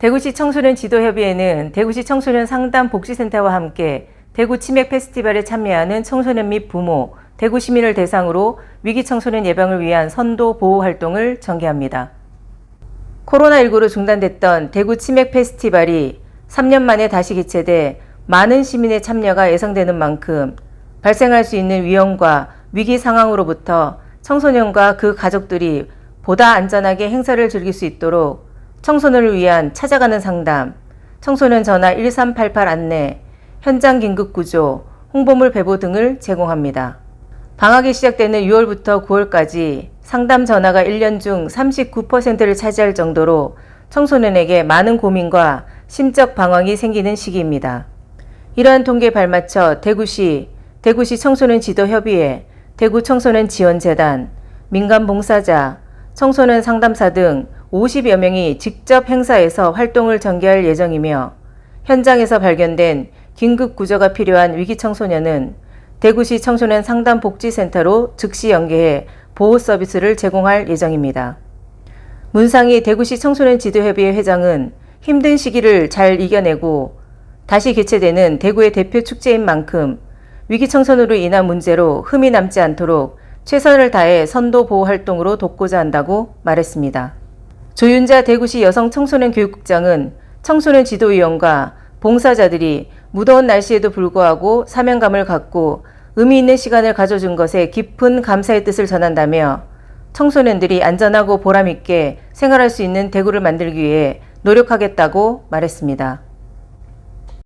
대구시 청소년 지도협의회는 대구시 청소년 상담 복지센터와 함께 대구 치맥 페스티벌에 참여하는 청소년 및 부모, 대구 시민을 대상으로 위기 청소년 예방을 위한 선도 보호 활동을 전개합니다. 코로나19로 중단됐던 대구 치맥 페스티벌이 3년 만에 다시 개최돼 많은 시민의 참여가 예상되는 만큼 발생할 수 있는 위험과 위기 상황으로부터 청소년과 그 가족들이 보다 안전하게 행사를 즐길 수 있도록 청소년을 위한 찾아가는 상담, 청소년 전화 1388 안내, 현장 긴급 구조, 홍보물 배보 등을 제공합니다. 방학이 시작되는 6월부터 9월까지 상담 전화가 1년 중 39%를 차지할 정도로 청소년에게 많은 고민과 심적 방황이 생기는 시기입니다. 이러한 통계에 발맞춰 대구시, 대구시 청소년 지도협의회, 대구 청소년 지원재단, 민간 봉사자, 청소년 상담사 등 50여 명이 직접 행사에서 활동을 전개할 예정이며 현장에서 발견된 긴급 구조가 필요한 위기 청소년은 대구시 청소년 상담 복지센터로 즉시 연계해 보호 서비스를 제공할 예정입니다. 문상희 대구시 청소년 지도협의회 회장은 힘든 시기를 잘 이겨내고 다시 개최되는 대구의 대표 축제인 만큼 위기 청소년으로 인한 문제로 흠이 남지 않도록 최선을 다해 선도 보호 활동으로 돕고자 한다고 말했습니다. 조윤자 대구시 여성 청소년 교육국장은 청소년 지도위원과 봉사자들이 무더운 날씨에도 불구하고 사명감을 갖고 의미 있는 시간을 가져준 것에 깊은 감사의 뜻을 전한다며 청소년들이 안전하고 보람있게 생활할 수 있는 대구를 만들기 위해 노력하겠다고 말했습니다.